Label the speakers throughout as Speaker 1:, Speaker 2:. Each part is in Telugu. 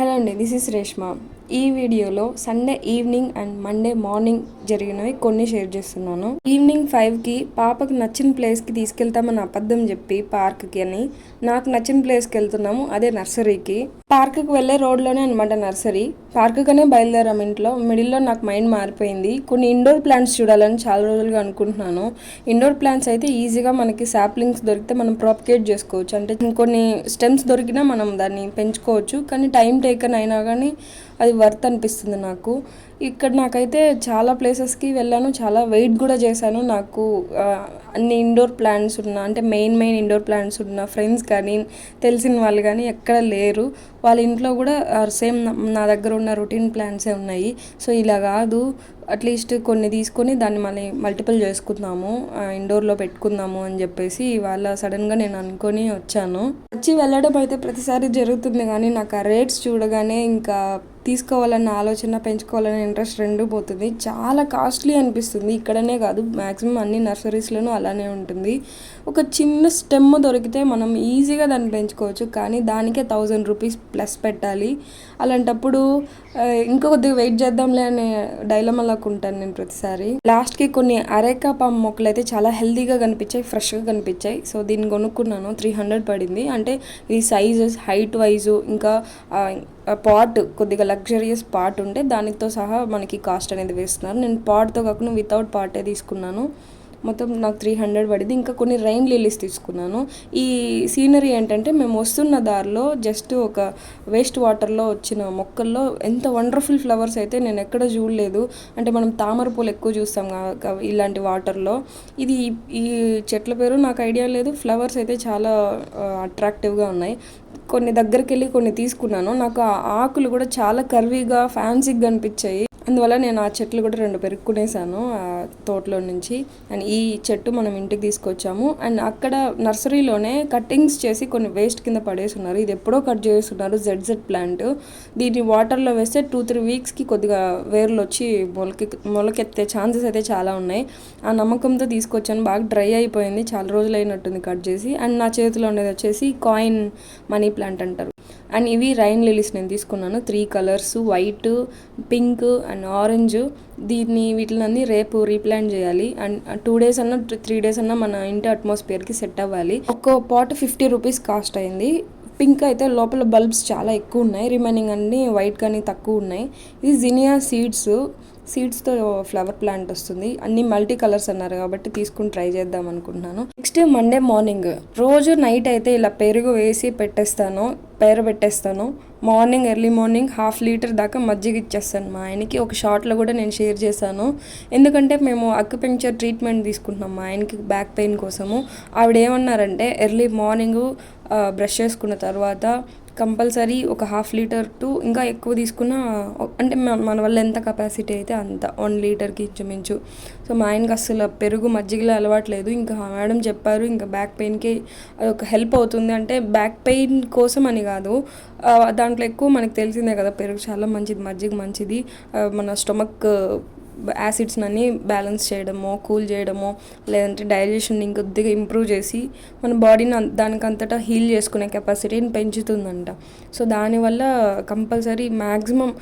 Speaker 1: Hello. అండి దిస్ ఇస్ రేష్మ. ఈ వీడియోలో Sunday evening and Monday morning జరిగినవి కొన్ని షేర్ చేస్తున్నాను. ఈవినింగ్ ఫైవ్కి పాపకు నచ్చిన ప్లేస్కి తీసుకెళ్తామని అబద్ధం చెప్పి పార్క్కి అని నాకు నచ్చిన ప్లేస్కి వెళ్తున్నాము అదే నర్సరీకి. పార్క్కి వెళ్ళే రోడ్లోనే అనమాట నర్సరీ. పార్కుగానే బయలుదేరాం ఇంట్లో. మిడిల్లో నాకు మైండ్ మారిపోయింది. కొన్ని ఇండోర్ ప్లాంట్స్ చూడాలని చాలా రోజులుగా అనుకుంటున్నాను. ఇండోర్ ప్లాంట్స్ అయితే ఈజీగా మనకి సాప్లింగ్స్ దొరికితే మనం ప్రాపికేట్ చేసుకోవచ్చు. అంటే కొన్ని స్టెమ్స్ దొరికినా మనం దాన్ని పెంచుకోవచ్చు. కానీ టైం అయినా కానీ అది వర్త్ అనిపిస్తుంది నాకు. ఇక్కడ నాకైతే చాలా ప్లేసెస్కి వెళ్ళాను చాలా వెయిట్ కూడా చేశాను. నాకు అన్ని ఇండోర్ ప్లాంట్స్ ఉన్న అంటే మెయిన్ మెయిన్ ఇండోర్ ప్లాంట్స్ ఉన్న ఫ్రెండ్స్ కానీ తెలిసిన వాళ్ళు కానీ ఎక్కడ లేరు. వాళ్ళ ఇంట్లో కూడా సేమ్ నా దగ్గర ఉన్న రొటీన్ ప్లాంట్సే ఉన్నాయి. సో ఇలా కాదు. అట్లీస్ట్ కొన్ని తీసుకొని దాన్ని మళ్ళీ మల్టిపుల్ చేసుకుందాము ఇండోర్లో పెట్టుకుందాము అని చెప్పేసి ఇవాళ సడన్గా నేను అనుకొని వచ్చాను. వచ్చి వెళ్ళడం అయితే ప్రతిసారి జరుగుతుంది కానీ నాకు ఆ రేట్స్ చూడగానే ఇంకా తీసుకోవాలన్న ఆలోచన పెంచుకోవాలనే ఇంట్రెస్ట్ రెండు పోతుంది. చాలా కాస్ట్లీ అనిపిస్తుంది. ఇక్కడనే కాదు మ్యాక్సిమం అన్ని నర్సరీస్లోనూ అలానే ఉంటుంది. ఒక చిన్న స్టెమ్ దొరికితే మనం ఈజీగా దాన్ని పెంచుకోవచ్చు. కానీ దానికే థౌజండ్ రూపీస్ ప్లస్ పెట్టాలి. అలాంటప్పుడు ఆ, ఇంకా కొద్దిగా వెయిట్ చేద్దాంలే అనే డైలమలాగా ఉంటాను నేను ప్రతిసారి. లాస్ట్కి కొన్ని అరేకా పామ్ మొక్కలు అయితే చాలా హెల్తీగా కనిపించాయి ఫ్రెష్గా కనిపించాయి. సో దీన్ని కొనుక్కున్నాను. త్రీ హండ్రెడ్ పడింది. అంటే ఇది సైజెస్ హైట్ వైజు ఇంకా పాట్ కొద్దిగా లగ్జరియస్ పాట్ ఉంటే దానితో సహా మనకి కాస్ట్ అనేది వేస్తున్నారు. నేను పాట్తో కాకుండా వితౌట్ పాటే తీసుకున్నాను. మొత్తం నాకు త్రీ హండ్రెడ్ పడింది. ఇంకా కొన్ని రైన్ లిలీస్ తీసుకున్నాను. ఈ సీనరీ ఏంటంటే మేము వస్తున్న దారిలో జస్ట్ ఒక వేస్ట్ వాటర్లో వచ్చిన మొక్కల్లో ఎంత వండర్ఫుల్ ఫ్లవర్స్ అయితే నేను ఎక్కడ చూడలేదు. అంటే మనం తామర పూలు ఎక్కువ చూస్తాం ఇలాంటి వాటర్లో ఇది ఈ చెట్ల పేరు నాకు ఐడియా లేదు. ఫ్లవర్స్ అయితే చాలా అట్రాక్టివ్గా ఉన్నాయి. కొన్ని దగ్గరికి వెళ్ళి కొన్ని తీసుకున్నాను. నాకు ఆ ఆకులు కూడా చాలా కర్వీగా ఫ్యాన్సీగా అనిపించాయి. అందువల్ల నేను ఆ చెట్లు కూడా రెండు పెరుక్కునేసాను ఆ తోటలో నుంచి. అండ్ ఈ చెట్టు మనం ఇంటికి తీసుకొచ్చాము. అండ్ అక్కడ నర్సరీలోనే కట్టింగ్స్ చేసి కొన్ని వేస్ట్ కింద పడేసి ఉన్నారు ఇది ఎప్పుడో కట్ చేస్తున్నారు జెడ్ జెడ్ ప్లాంట్. దీన్ని వాటర్లో వేస్తే టూ త్రీ వీక్స్కి కొద్దిగా వేర్లు వచ్చి మొలకె మొలకెత్తే ఛాన్సెస్ అయితే చాలా ఉన్నాయి. ఆ నమ్మకంతో తీసుకొచ్చాను. బాగా డ్రై అయిపోయింది. చాలా రోజులు అయినట్టుంది కట్ చేసి. అండ్ నా చేతిలో ఉండేది వచ్చేసి కాయిన్ మనీ ప్లాంట్ అంటారు. అండ్ ఇవి రైన్ లిలీస్ నేను తీసుకున్నాను. Three colours white pink and orange. దీన్ని వీటిని రేపు రీప్లాంట్ చేయాలి. అండ్ టూ డేస్ అన్నా త్రీ డేస్ అన్నా మన ఇంటి అట్మాస్ఫియర్కి సెట్ అవ్వాలి. ఒక్కో పాట్ ఫిఫ్టీ రూపీస్ కాస్ట్ అయింది. పింక్ అయితే లోపల బల్బ్స్ చాలా ఎక్కువ ఉన్నాయి. రిమైనింగ్ అన్ని వైట్ కానీ తక్కువ ఉన్నాయి. ఇది జినియా సీడ్స్. సీడ్స్తో ఫ్లవర్ ప్లాంట్ వస్తుంది. అన్ని మల్టీ కలర్స్ అన్నారు కాబట్టి తీసుకుని ట్రై చేద్దాం అనుకుంటున్నాను. Next Monday morning. రోజు నైట్ అయితే ఇలా పెరుగు వేసి పెట్టేస్తాను పేరు పెట్టేస్తాను morning early morning half litre దాకా మజ్జిగ ఇచ్చేస్తాను మా ఆయనకి. ఒక షార్ట్లో కూడా నేను షేర్ చేశాను. ఎందుకంటే మేము అక్యుపెంచర్ ట్రీట్మెంట్ తీసుకుంటున్నాం మా ఆయనకి బ్యాక్ పెయిన్ కోసము. ఆవిడ ఏమన్నారంటే ఎర్లీ మార్నింగ్ బ్రష్ చేసుకున్న తర్వాత కంపల్సరీ ఒక హాఫ్ లీటర్ టు ఇంకా ఎక్కువ తీసుకున్న అంటే మన- వల్ల ఎంత కెపాసిటీ అయితే అంత వన్ లీటర్కి ఇంచుమించు సో మా ఆయనకి అసలు పెరుగు మజ్జిగలో అలవాట్లేదు ఇంకా మేడం చెప్పారు ఇంకా బ్యాక్ పెయిన్కి అది ఒక హెల్ప్ అవుతుంది. అంటే బ్యాక్ పెయిన్ కోసం అని కాదు దాంట్లో ఎక్కువ మనకు తెలిసిందే కదా పెరుగు చాలా మంచిది మజ్జిగ మంచిది మన స్టొమక్ యాసిడ్స్ని అన్ని బ్యాలెన్స్ చేయడమో కూల్ చేయడమో లేదంటే డైజెషన్ ఇంకొద్దిగా ఇంప్రూవ్ చేసి మన బాడీని దానికంతటా హీల్ చేసుకునే కెపాసిటీని పెంచుతుందంట. సో దానివల్ల కంపల్సరీ మ్యాక్సిమం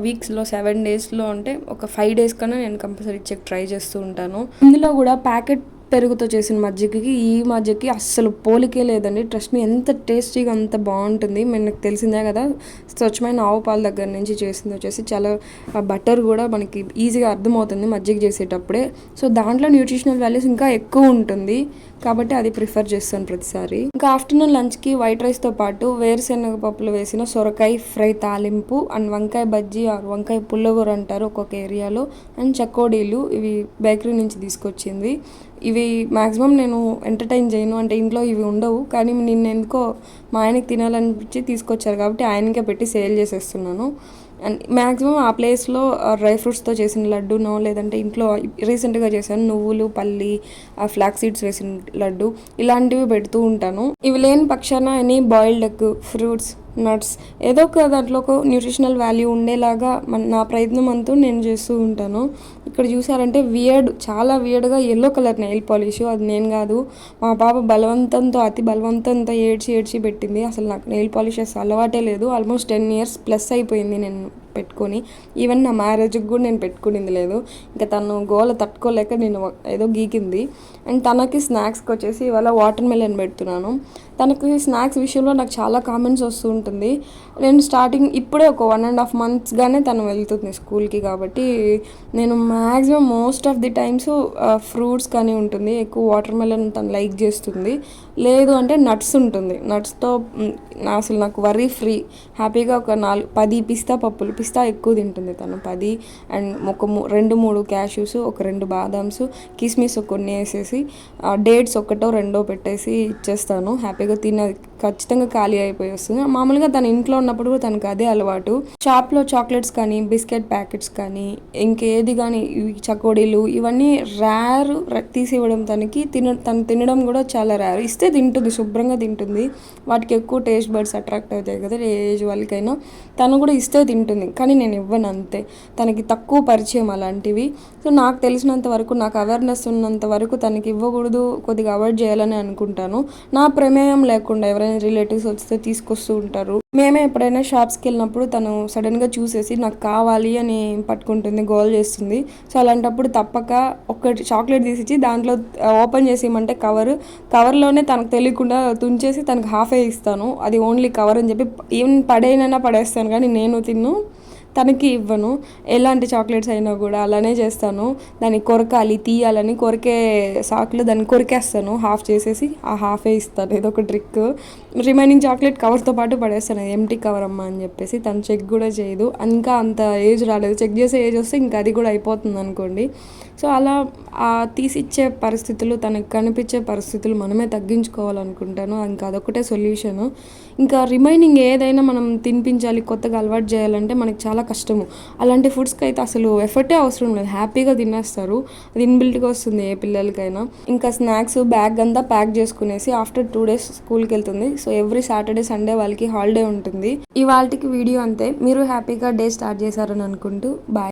Speaker 1: వీక్స్లో సెవెన్ డేస్లో అంటే ఒక ఫైవ్ డేస్ కన్నా నేను కంపల్సరీ చెక్ ట్రై చేస్తూ ఉంటాను. ఇందులో కూడా ప్యాకెట్ పెరుగుతో చేసిన మజ్జిగకి ఈ మజ్జిగకి అస్సలు పోలికే లేదండి. ట్రస్ట్ మీ ఎంత టేస్టీగా అంత బాగుంటుంది. మనకు తెలిసిందే కదా స్వచ్ఛమైన ఆవు పాల దగ్గర నుంచి చేసింది వచ్చేసి చాలా బటర్ కూడా మనకి ఈజీగా అర్థమవుతుంది మజ్జిగ చేసేటప్పుడే. సో దాంట్లో న్యూట్రిషనల్ వాల్యూస్ ఇంకా ఎక్కువ ఉంటుంది. కాబట్టి అది ప్రిఫర్ చేస్తాను ప్రతిసారి. ఇంకా ఆఫ్టర్నూన్ లంచ్కి వైట్ రైస్తో పాటు వేరుశెనగ పప్పులు వేసిన సొరకాయ ఫ్రై తాలింపు అండ్ వంకాయ బజ్జీ ఆర్ వంకాయ పుల్లగూర అంటారు ఒక్కొక్క ఏరియాలో. అండ్ చకోడీలు ఇవి బేకరీ నుంచి తీసుకొచ్చింది. ఇవి మ్యాక్సిమం నేను ఎంటర్టైన్ చేయను. అంటే ఇంట్లో ఇవి ఉండవు. కానీ నిన్న ఎందుకో మా ఆయనకి తినాలనిపించి తీసుకొచ్చారు కాబట్టి ఆయనకే పెట్టి సేల్ చేసేస్తున్నాను. అండ్ మ్యాక్సిమం ఆ ప్లేస్లో డ్రై ఫ్రూట్స్తో చేసిన లడ్డూనో లేదంటే ఇంట్లో రీసెంట్గా చేశాను నువ్వులు పల్లి ఆ ఫ్లాక్ సీడ్స్ వేసిన లడ్డు ఇలాంటివి పెడుతూ ఉంటాను. ఇవి లేని పక్షాన any boiled egg fruits nuts ఏదో ఒక దాంట్లో ఒక న్యూట్రిషనల్ వాల్యూ ఉండేలాగా మన నా ప్రయత్నం అంతా నేను చేస్తూ ఉంటాను. ఇక్కడ చూసారంటే వియర్డ్ చాలా వియర్డ్గా ఎల్లో కలర్ నెయిల్ పాలిష్ అది నేను కాదు మా పాప బలవంతంతో అతి బలవంతంతో ఏడ్చి ఏడ్చి పెట్టింది. అసలు నాకు నెయిల్ పాలిష్ అసలు అలవాటే లేదు. ఆల్మోస్ట్ టెన్ ఇయర్స్ ప్లస్ అయిపోయింది నేను. పెట్టుకొని ఈవెన్ నా మ్యారేజ్కి కూడా నేను పెట్టుకునింది లేదు. ఇంకా తను గోల తట్టుకోలేక నేను ఏదో గీకింది. అండ్ తనకి స్నాక్స్కి వచ్చేసి ఇవాళ వాటర్ మెలన్ పెడుతున్నాను. తనకి స్నాక్స్ విషయంలో నాకు చాలా కామెంట్స్ వస్తూ ఉంటుంది. నేను స్టార్టింగ్ ఇప్పుడే ఒక వన్ అండ్ హాఫ్ మంత్స్గానే తను వెళ్తుంది స్కూల్కి కాబట్టి నేను maximum most of the times fruits కానీ ఉంటుంది ఎక్కువ వాటర్ మెలన్ తను లైక్ చేస్తుంది. లేదు అంటే నట్స్ ఉంటుంది. నట్స్తో అసలు నాకు వరీ ఫ్రీ హ్యాపీగా ఒక నాలుగు పది పిస్తా పప్పులు పిస్తా ఎక్కువ తింటుంది తను. పది అండ్ ఒక రెండు మూడు క్యాష్యూస్ ఒక రెండు బాదామ్స్ కిస్మిస్ కొన్ని వేసేసి డేట్స్ ఒకటో రెండో పెట్టేసి ఇచ్చేస్తాను. హ్యాపీగా తిన ఖచ్చితంగా ఖాళీ అయిపోయి వస్తుంది. మామూలుగా తన ఇంట్లో ఉన్నప్పుడు కూడా తనకు అదే అలవాటు. షాప్లో చాక్లెట్స్ కానీ బిస్కెట్ ప్యాకెట్స్ కానీ ఇంకేది కానీ చకోడీలు ఇవన్నీ ర్యార్ తీసి ఇవ్వడం తనకి తిన తను తినడం కూడా చాలా ర్యార్ ఇస్తే తింటుంది శుభ్రంగా తింటుంది. వాటికి ఎక్కువ టేస్ట్ బర్డ్స్ అట్రాక్ట్ అవుతాయి కదా ఏజ్ వాళ్ళకైనా. తను కూడా ఇస్తే తింటుంది కానీ నేను ఇవ్వను అంతే. తనకి తక్కువ పరిచయం అలాంటివి. సో నాకు తెలిసినంత వరకు నాకు అవేర్నెస్ ఉన్నంత వరకు తనకి ఇవ్వకూడదు కొద్దిగా అవాయిడ్ చేయాలని అనుకుంటాను. నా ప్రమేయం లేకుండా ఎవరైనా రిలేటివ్స్ వస్తే తీసుకొస్తూ ఉంటారు. మేమే ఎప్పుడైనా షాప్స్కి వెళ్ళినప్పుడు తను సడన్గా చూసేసి నాకు కావాలి అని పట్టుకుంటుంది గోల్ చేస్తుంది. సో అలాంటప్పుడు తప్పక ఒక్కటి చాక్లెట్ తీసిచ్చి దాంట్లో ఓపెన్ చేసి ఇమ్మంటే కవర్. కవర్లోనే తనకు తెలియకుండా తుంచేసి తనకు హాఫే ఇస్తాను. అది ఓన్లీ కవర్ అని చెప్పి ఈవెన్ పడేనైనా పడేస్తాను కానీ నేను తిన్ను. తనకి ఇవ్వను. ఎలాంటి చాక్లెట్స్ అయినా కూడా అలానే చేస్తాను. దాన్ని కొరకాలి తీయాలని కొరికే సాకులు దాన్ని కొరికేస్తాను. హాఫ్ చేసేసి ఆ హాఫే ఇస్తాను. ఏదో ఒక ట్రిక్. రిమైనింగ్ చాక్లెట్ కవర్తో పాటు పడేస్తాను. ఎంటీ కవర్ అమ్మ అని చెప్పేసి తను చెక్ కూడా చేయదు. ఇంకా అంత ఏజ్ రాలేదు. చెక్ చేసే ఏజ్ వస్తే ఇంకా అది కూడా అయిపోతుంది అనుకోండి. సో అలా ఆ తీసిచ్చే పరిస్థితులు తనకు కనిపించే పరిస్థితులు మనమే తగ్గించుకోవాలనుకుంటాను. ఇంకా అదొకటే సొల్యూషను. ఇంకా రిమైనింగ్ ఏదైనా మనం తినిపించాలి కొత్తగా అలవాటు చేయాలంటే మనకి చాలా చాలా కష్టము. అలాంటి ఫుడ్స్కి అయితే అసలు ఎఫర్టే అవసరం లేదు. హ్యాపీగా తినేస్తారు. అది ఇన్బిల్ట్గా వస్తుంది ఏ పిల్లలకైనా. ఇంకా స్నాక్స్ బ్యాగ్ అంతా ప్యాక్ చేసుకునేసి ఆఫ్టర్ టూ డేస్ స్కూల్కి వెళ్తుంది సో ఎవ్రీ సాటర్డే సండే వాళ్ళకి హాలిడే ఉంటుంది. ఇవాళకి వీడియో అంతే. మీరు హ్యాపీగా డే స్టార్ట్ చేశారని అనుకుంటూ బాయ్.